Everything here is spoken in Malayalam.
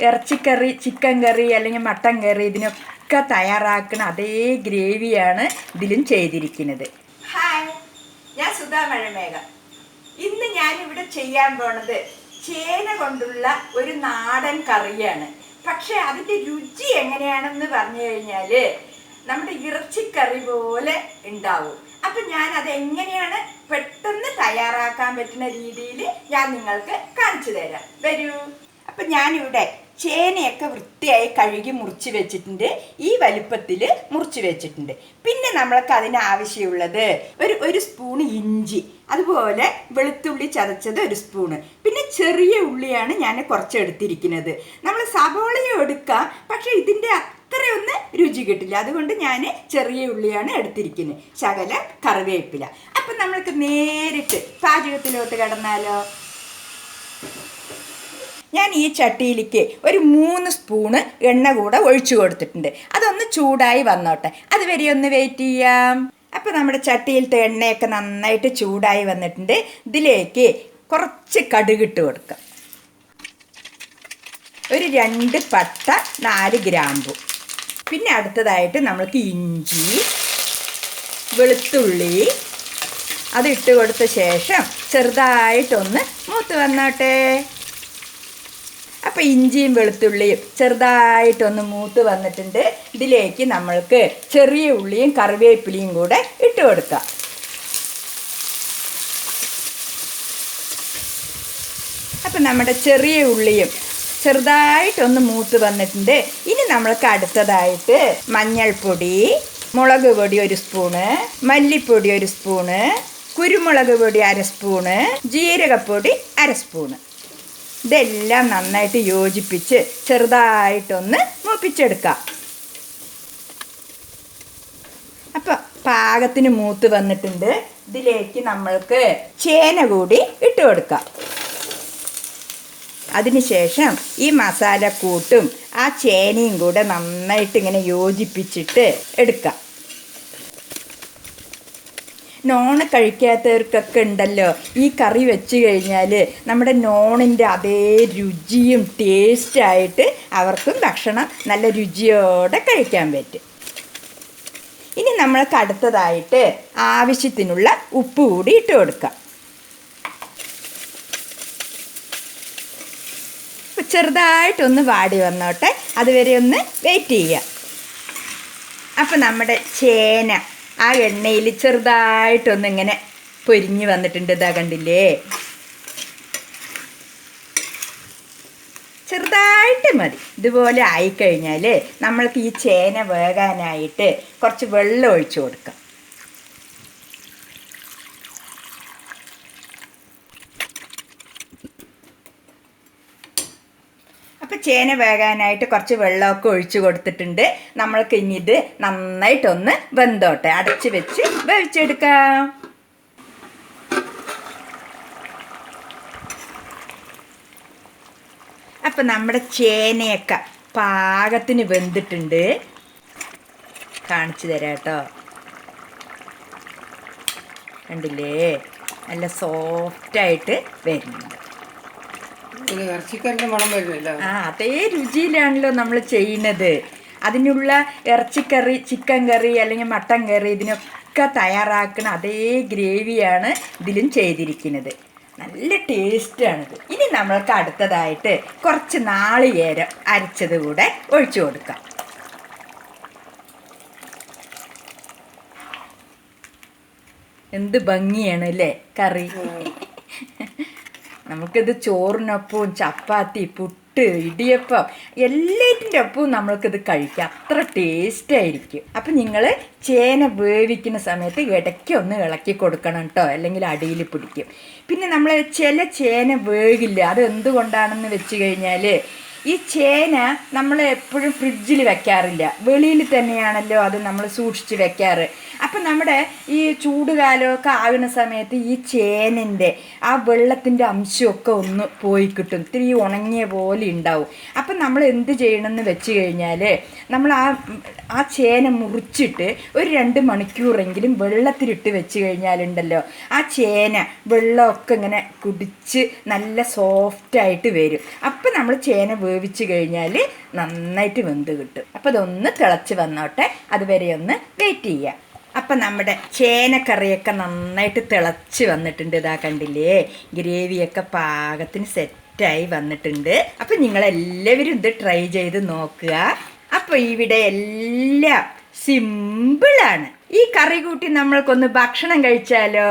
ഇറച്ചിക്കറി ചിക്കൻ കറി അല്ലെങ്കിൽ മട്ടൻ കറി ഇതിനൊക്കെ തയ്യാറാക്കുന്ന അതേ ഗ്രേവിയാണ് ഇതിലും ചെയ്തിരിക്കുന്നത്. ഹായ് ഞാൻ സുധാ മഴമേഘ. ഇന്ന് ഞാനിവിടെ ചെയ്യാൻ പോണത് ചേന കൊണ്ടുള്ള ഒരു നാടൻ കറിയാണ്. പക്ഷെ അതിന്റെ രുചി എങ്ങനെയാണെന്ന് പറഞ്ഞു കഴിഞ്ഞാൽ നമ്മുടെ ഇറച്ചിക്കറി പോലെ ഉണ്ടാവും. അപ്പം ഞാൻ അത് എങ്ങനെയാണ് പെട്ടെന്ന് തയ്യാറാക്കാൻ പറ്റുന്ന രീതിയിൽ ഞാൻ നിങ്ങൾക്ക് കാണിച്ചു തരാം. വരൂ. അപ്പം ഞാനിവിടെ ചേനയൊക്കെ വൃത്തിയായി കഴുകി മുറിച്ച് വെച്ചിട്ടുണ്ട്. ഈ വലിപ്പത്തിൽ മുറിച്ച് വെച്ചിട്ടുണ്ട്. പിന്നെ നമ്മൾക്ക് അതിന് ആവശ്യമുള്ളത് ഒരു ഒരു സ്പൂൺ ഇഞ്ചി അതുപോലെ വെളുത്തുള്ളി ചതച്ചത് ഒരു സ്പൂണ്. പിന്നെ ചെറിയ ഉള്ളിയാണ് ഞാൻ കുറച്ച് എടുത്തിരിക്കുന്നത്. നമ്മൾ സവോളയും എടുക്കാം പക്ഷേ ഇതിന്റെ അത്രയൊന്നും രുചി കിട്ടില്ല. അതുകൊണ്ട് ഞാൻ ചെറിയ ഉള്ളിയാണ് എടുത്തിരിക്കുന്നത്. ശകല കറിവേപ്പില. അപ്പം നമ്മൾക്ക് നേരിട്ട് പാചകത്തിലോട്ട് കിടന്നാലോ? ഞാൻ ഈ ചട്ടിയിലേക്ക് ഒരു മൂന്ന് സ്പൂണ് എണ്ണ കൂടെ ഒഴിച്ചു കൊടുത്തിട്ടുണ്ട്. അതൊന്ന് ചൂടായി വന്നോട്ടെ. അതുവരെ ഒന്ന് വെയിറ്റ് ചെയ്യാം. അപ്പോൾ നമ്മുടെ ചട്ടിയിലത്തെ എണ്ണയൊക്കെ നന്നായിട്ട് ചൂടായി വന്നിട്ടുണ്ട്. ഇതിലേക്ക് കുറച്ച് കടുകിട്ട് കൊടുക്കാം. ഒരു രണ്ട് പട്ട നാല് ഗ്രാമ്പു. പിന്നെ അടുത്തതായിട്ട് നമ്മൾക്ക് ഇഞ്ചി വെളുത്തുള്ളി അത് ഇട്ട് കൊടുത്ത ശേഷം ചെറുതായിട്ടൊന്ന് മൂത്ത് വന്നോട്ടെ. അപ്പോൾ ഇഞ്ചിയും വെളുത്തുള്ളിയും ചെറുതായിട്ടൊന്ന് മൂത്ത് വന്നിട്ടുണ്ട്. ഇതിലേക്ക് നമ്മൾക്ക് ചെറിയ ഉള്ളിയും കറിവേപ്പിലയും കൂടെ ഇട്ട് കൊടുക്കാം. അപ്പം നമ്മുടെ ചെറിയ ഉള്ളിയും ചെറുതായിട്ടൊന്ന് മൂത്ത് വന്നിട്ടുണ്ട്. ഇനി നമ്മൾക്ക് അടുത്തതായിട്ട് മഞ്ഞൾപ്പൊടി മുളക് പൊടി ഒരു സ്പൂണ് മല്ലിപ്പൊടി ഒരു സ്പൂണ് കുരുമുളക് പൊടി അര സ്പൂണ് ജീരകപ്പൊടി അര സ്പൂണ്. ഇതെല്ലാം നന്നായിട്ട് യോജിപ്പിച്ച് ചെറുതായിട്ടൊന്ന് മൂപ്പിച്ചെടുക്കാം. അപ്പോൾ പാകത്തിന് മൂത്ത് വന്നിട്ടുണ്ട്. ഇതിലേക്ക് നമ്മൾക്ക് ചേന കൂടി ഇട്ട് കൊടുക്കാം. അതിനുശേഷം ഈ മസാല കൂട്ടും ആ ചേനയും കൂടെ നന്നായിട്ട് ഇങ്ങനെ യോജിപ്പിച്ചിട്ട് എടുക്കാം. നോണ് കഴിക്കാത്തവർക്കൊക്കെ ഉണ്ടല്ലോ. ഈ കറി വെച്ച് കഴിഞ്ഞാൽ നമ്മുടെ നോണിന്റെ അതേ രുചിയും ടേസ്റ്റായിട്ട് അവർക്കും ഭക്ഷണം നല്ല രുചിയോടെ കഴിക്കാൻ പറ്റും. ഇനി നമ്മൾക്ക് അടുത്തതായിട്ട് ആവശ്യത്തിനുള്ള ഉപ്പ് കൂടി ഇട്ട് കൊടുക്കാം. ചെറുതായിട്ടൊന്ന് വാടി വന്നോട്ടെ. അതുവരെ ഒന്ന് വെയിറ്റ് ചെയ്യാം അപ്പം നമ്മുടെ ചേന. ആ എണ്ണയിൽ ചെറുതായിട്ടൊന്ന് ഇങ്ങനെ പൊരിഞ്ഞ് വന്നിട്ടുണ്ട് ഇതാ കണ്ടില്ലേ? ചെറുതായിട്ട് മതി. ഇതുപോലെ ആയിക്കഴിഞ്ഞാൽ നമ്മൾക്ക് ഈ ചേന വേകാനായിട്ട് കുറച്ച് വെള്ളം ഒഴിച്ചു കൊടുക്കാം. അപ്പം ചേന വേകാനായിട്ട് കുറച്ച് വെള്ളമൊക്കെ ഒഴിച്ചു കൊടുത്തിട്ടുണ്ട്. നമ്മൾക്ക് ഇനി ഇത് നന്നായിട്ടൊന്ന് വെന്തോട്ടെ. അടച്ച് വെച്ച് വേവിച്ചെടുക്കാം. അപ്പം നമ്മുടെ ചേനയൊക്കെ പാകത്തിന് വെന്തിട്ടുണ്ട്. കാണിച്ചു തരാം കേട്ടോ. കണ്ടില്ലേ? നല്ല സോഫ്റ്റായിട്ട് വരുന്നുണ്ട്. ആ അതേ രുചിയിലാണല്ലോ നമ്മൾ ചെയ്യുന്നത്. അതിനുള്ള ഇറച്ചിക്കറി ചിക്കൻ കറി അല്ലെങ്കിൽ മട്ടൻ കറി ഇതിനൊക്കെ തയ്യാറാക്കുന്ന അതേ ഗ്രേവിയാണ് ഇതിലും ചെയ്തിരിക്കുന്നത്. നല്ല ടേസ്റ്റാണിത്. ഇനി നമ്മൾക്ക് അടുത്തതായിട്ട് കുറച്ച് നാളികേരം അരച്ചത് കൂടെ ഒഴിച്ചു കൊടുക്കാം. എന്ത് ഭംഗിയാണ് അല്ലേ കറി? നമുക്കിത് ചോറിനൊപ്പവും ചപ്പാത്തി പുട്ട് ഇടിയപ്പം എല്ലാറ്റിന്റെ ഒപ്പവും നമ്മൾക്കിത് കഴിക്കാം. അത്ര ടേസ്റ്റ് ആയിരിക്കും അപ്പം നിങ്ങൾ ചേന വേവിക്കുന്ന സമയത്ത് ഇടയ്ക്ക് ഒന്ന് ഇളക്കി കൊടുക്കണം കേട്ടോ അല്ലെങ്കിൽ അടിയിൽ പിടിക്കും. പിന്നെ നമ്മൾ ചില ചേന വേകില്ല അത് എന്തുകൊണ്ടാണെന്ന് വെച്ച് കഴിഞ്ഞാൽ ഈ ചേന നമ്മൾ എപ്പോഴും ഫ്രിഡ്ജിൽ വെക്കാറില്ല. വെളിയിൽ തന്നെയാണല്ലോ അത് നമ്മൾ സൂക്ഷിച്ച് വെക്കാറ്. അപ്പം നമ്മുടെ ഈ ചൂടുകാലമൊക്കെ ആവുന്ന സമയത്ത് ഈ ചേനന്റെ ആ വെള്ളത്തിന്റെ അംശമൊക്കെ ഒന്ന് പോയി കിട്ടും. ഇത്തിരി ഉണങ്ങിയ പോലെ ഉണ്ടാവും. അപ്പം നമ്മൾ എന്ത് ചെയ്യണമെന്ന് വെച്ച് കഴിഞ്ഞാൽ നമ്മൾ ആ ആ ചേന മുറിച്ചിട്ട് ഒരു രണ്ട് മണിക്കൂറെങ്കിലും വെള്ളത്തിലിട്ട് വെച്ച് കഴിഞ്ഞാലുണ്ടല്ലോ ആ ചേന വെള്ളമൊക്കെ ഇങ്ങനെ കുടിച്ച് നല്ല സോഫ്റ്റായിട്ട് വരും. അപ്പം നമ്മൾ ചേന വേവിച്ച് കഴിഞ്ഞാൽ നന്നായിട്ട് വെന്ത് കിട്ടും. അപ്പോൾ അതൊന്ന് തിളച്ച് വന്നോട്ടെ. അതുവരെ ഒന്ന് വെയിറ്റ് ചെയ്യുക അപ്പം നമ്മുടെ ചേനക്കറിയൊക്കെ നന്നായിട്ട് തിളച്ച് വന്നിട്ടുണ്ട് ഇതാ കണ്ടില്ലേ? ഗ്രേവിയൊക്കെ പാകത്തിന് സെറ്റായി വന്നിട്ടുണ്ട്. അപ്പം നിങ്ങളെല്ലാവരും ഇത് ട്രൈ ചെയ്ത് നോക്കുക. അപ്പോൾ ഇവിടെ എല്ലാം സിമ്പിളാണ് ഈ കറി കൂട്ടി നമ്മൾക്കൊന്ന് ഭക്ഷണം കഴിച്ചാലോ?